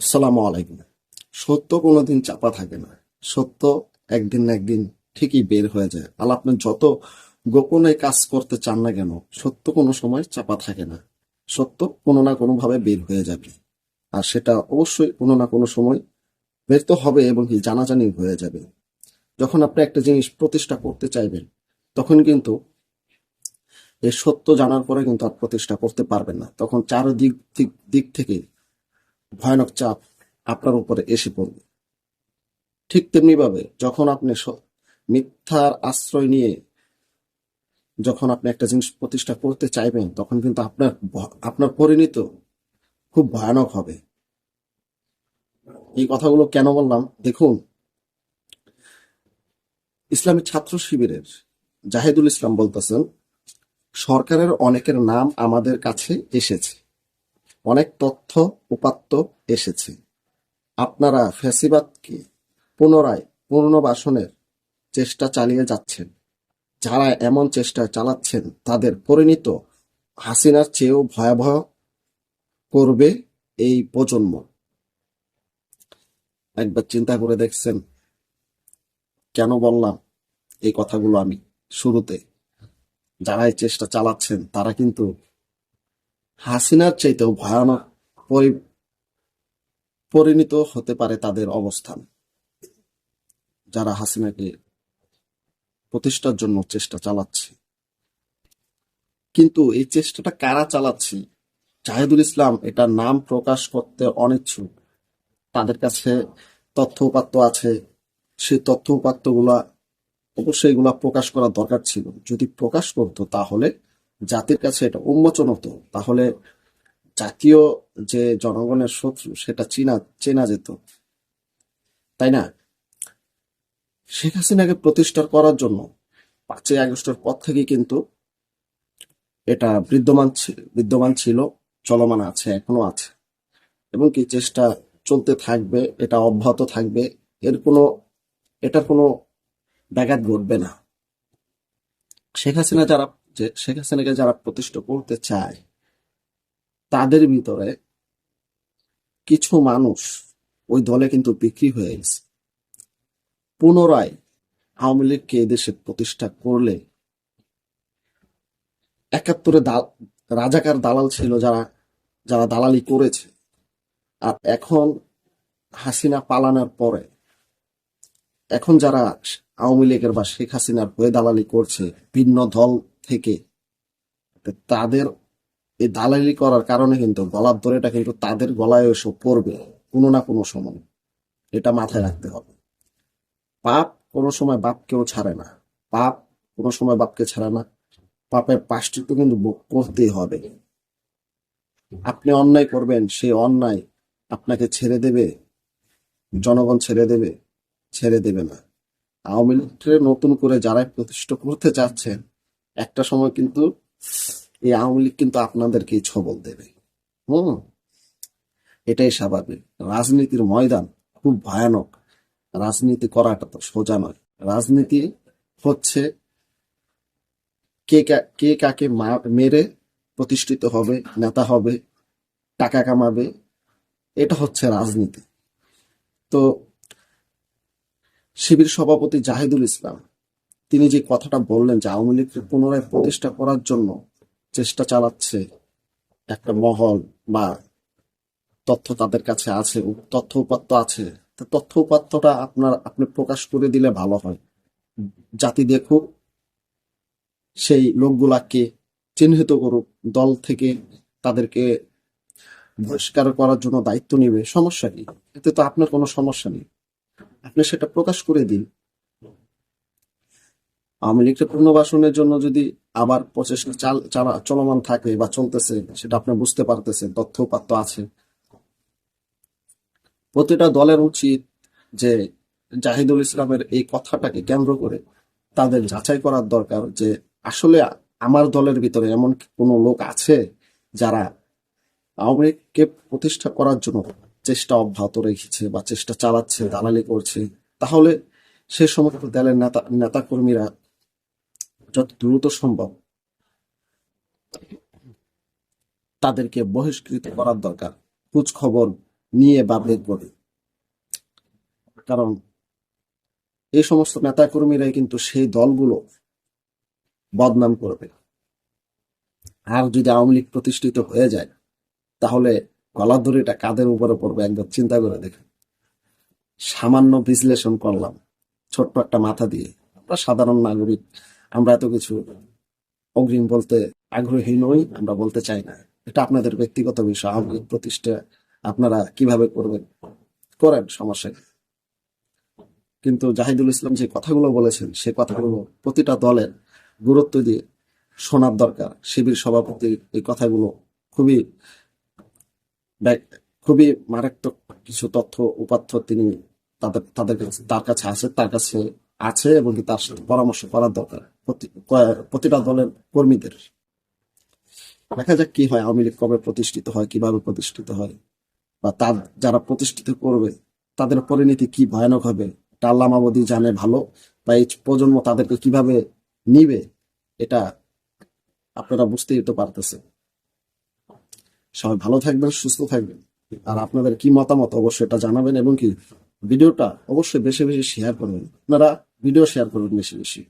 আসসালামু আলাইকুম। সত্য কোনোদিন চাপা থাকে না। সত্য একদিন না একদিন ঠিকই বের হয়ে যায়। আর আপনি যত গোপনে কাজ করতে চান না কেন, সত্য কোনো সময় চাপা থাকে না। সত্য কোনো না কোনোভাবে বের হয়ে যাবে। আর সেটা অবশ্যই কোনো না কোনো সময় বের তো হবে এবং জানাজানি হয়ে যাবে। যখন আপনি একটা জিনিস প্রতিষ্ঠা করতে চাইবেন, তখন কিন্তু এই সত্য জানার পরে কিন্তু আর প্রতিষ্ঠা করতে পারবেন না। তখন চারদিক দিক দিক থেকে ভয়ানক চাপ আপনার উপরে এসে পড়বে। ঠিক তেমনি ভাবে যখন আপনি মিথ্যার আশ্রয় নিয়ে যখন আপনি একটা জিনিস প্রতিষ্ঠা করতে চাইবেন, তখন কিন্তু আপনার আপনার পরিণত খুব ভয়ানক হবে। এই কথাগুলো কেন বললাম? দেখুন, ইসলামী ছাত্র শিবিরের জাহেদুল ইসলাম বলতেছেন, সরকারের অনেকের নাম আমাদের কাছে এসেছে। অনেক তথ্য উপাত্ত এসেছে। আপনারা ফ্যাসিবাদকে পুনরায় পুনর্বাসনের চেষ্টা চালিয়ে যাচ্ছেন। যারা এমন চেষ্টা চালাচ্ছেন, তাদের পরিণত হাসিনার চেয়েও ভয়াবহ করবে এই প্রজন্ম। একবার চিন্তা করে দেখছেন? কেন বললাম এই কথাগুলো আমি শুরুতে? যারা এই চেষ্টা চালাচ্ছেন, তারা কিন্তু হাসিনার চাইতেও ভয়ানক পরি- পরিণত হতে পারে তাদের অবস্থান। যারা হাসিনাকে প্রতিষ্ঠার জন্য চেষ্টা চালাচ্ছে। কিন্তু এই চেষ্টাটা কারা চালাচ্ছে? জাহেদুল ইসলাম এটা নাম প্রকাশ করতে অনিচ্ছুক। তাদের কাছে তথ্য উপাত্ত আছে। সেই তথ্য উপাত্তগুলা অবশ্যই এগুলা প্রকাশ করা দরকার ছিল। যদি প্রকাশ করতো তাহলে জাতির কাছে এটা উন্মোচন হতো। তাহলে জাতীয় যে জনগণের শত্রু, সেটা চিনা, চেনা যেত। তাই না? শেখ হাসিনাকে প্রতিষ্ঠা করার জন্য পাঁচই আগস্টের পর থেকে কিন্তু এটা বিদ্যমান বিদ্যমান ছিল, চলমান আছে, এখনও আছে। এবং কি চেষ্টা চলতে থাকবে, এটা অব্যাহত থাকবে, এর কোনো, এটার কোনো ব্যাঘাত ঘটবে না। শেখ হাসিনা যারা যে শেখ হাসিনাকে যারা প্রতিষ্ঠা করতে চায়, তাদের ভিতরে কিছু মানুষ ওই দলে কিন্তু বিক্রি হয়ে গেছে। পুনরায় আওয়ামী লীগকে এদেশে প্রতিষ্ঠা করলে একাত্তরে রাজাকার দালাল ছিল যারা যারা দালালি করেছে। আর এখন হাসিনা পালানোর পরে, এখন যারা আওয়ামী লীগের বা শেখ হাসিনার হয়ে দালালি করছে, ভিন্ন দল থেকে। তাদের এই দালালি করার কারণে কিন্তু গলার দড়িটা কিন্তু তাদের গলায় এসে পড়বে কোনো না কোনো সময়। এটা মাথায় রাখতে হবে। পাপ কোনো সময় বাপকেও ছাড়ে না। পাপ কোনো সময় বাপকে ছাড়ে না। পাপের পাশটুকু কিন্তু করতেই হবে। আপনি অন্যায় করবেন, সেই অন্যায় আপনাকে ছেড়ে দেবে, জনগণ ছেড়ে দেবে ছেড়ে দেবে না। আওয়ামী লীগকে নতুন করে যারা প্রতিষ্ঠা করতে চাচ্ছেন একটা সময় কিন্তু এই আওয়ামী লীগ কিন্তু আপনাদেরকেই ছবল দেবে। হুম? এটাই স্বাভাবিক। রাজনীতির ময়দান খুব ভয়ানক। রাজনীতি করাটা তো সোজা নয়। রাজনীতি হচ্ছে কা- কে কাকে মেরে প্রতিষ্ঠিত হবে, নেতা হবে, টাকা কামাবে, এটা হচ্ছে রাজনীতি। তো শিবির সভাপতি জাহিদুল ইসলাম তিনি যে কথাটা বললেন যে আওয়ামী লীগকে পুনরায় প্রতিষ্ঠা করার জন্য চেষ্টা চালাচ্ছে একটা মহল বা তথ্য তাদের কাছে আছে, তথ্য উপাত্ত আছে তথ্য উপাত্তটা আপনার, আপনি প্রকাশ করে দিলে ভালো হয়। জাতি দেখুক, সেই লোকগুলাকে চিহ্নিত করুক, দল থেকে তাদেরকে বহিষ্কার করার জন্য দায়িত্ব নিবে, সমস্যা কি? এতে তো আপনার কোনো সমস্যা নেই। আপনি সেটা প্রকাশ করে দিন। আওয়ামী লীগকে পুনর্বাসনের জন্য যদি আবার প্রচেষ্টা চাল চালা চলমান থাকে বা চলতেছে, সেটা আপনি বুঝতে পারতেছেন, তথ্য উপাত্ত আছে। প্রতিটা দলের উচিত যে জাহিদুল ইসলামের এই কথাটাকে কেন্দ্র করে তাদের যাচাই করার দরকার যে আসলে আমার দলের ভিতরে এমন কোনো লোক আছে যারা আওয়ামী লীগকে প্রতিষ্ঠা করার জন্য চেষ্টা অব্যাহত রেখেছে বা চেষ্টা চালাচ্ছে, দালালি করছে? তাহলে সে সমস্ত দলের নেতা নেতাকর্মীরা যত দ্রুত সম্ভব তাদেরকে বহিষ্কৃত করার দরকার। খোঁজ খবর নিয়ে বা করে। কারণ এই সমস্ত নেতাকর্মীরাই কিন্তু সেই দলগুলো বদনাম করবে। আর যদি আওয়ামী লীগ প্রতিষ্ঠিত হয়ে যায়, তাহলে গলার দড়িটা কাদের উপরে পড়বে একবার চিন্তা করে দেখেন। সামান্য বিশ্লেষণ করলাম, ছোট্ট একটা মাথা দিয়ে। আমরা সাধারণ নাগরিক আমরা এত কিছু অগ্রিম বলতে আগ্রহী নই, আমরা বলতে চাই না। এটা আপনাদের ব্যক্তিগত বিষয়, আওয়ামী প্রতিষ্ঠা আপনারা কীভাবে করবেন? করেন, সমস্যা কিন্তু জাহিদুল ইসলাম যে কথাগুলো বলেছেন, সে কথাগুলো প্রতিটা দলের গুরুত্ব দিয়ে শোনার দরকার। শিবির সভাপতি এই কথাগুলো খুবই খুবই মারাত্মক কিছু তথ্য উপাত্য তিনি তাদের তাদের কাছে, তার কাছে আছে তার কাছে আছে এবং তার সাথে পরামর্শ করার দরকার। প্রতিটা দলের কর্মীদের। দেখা যাক কি হয় আওয়ামী লীগ কবে প্রতিষ্ঠিত হয়, কীভাবে প্রতিষ্ঠিত হয়, বা তার যারা প্রতিষ্ঠিত করবে, তাদের পরিণতি কি ভয়ানক হবে, এটা মাবদি জানে ভালো, বা এই প্রজন্ম তাদেরকে কীভাবে নিবে, এটা আপনারা বুঝতেই তো পারতেছেন। সবাই ভালো থাকবেন, সুস্থ থাকবেন। আর আপনাদের কি মতামত অবশ্যই এটা জানাবেন, এবং কি ভিডিওটা অবশ্যই বেশি বেশি শেয়ার করবেন। আপনারা ভিডিও শেয়ার করবেন বেশি বেশি।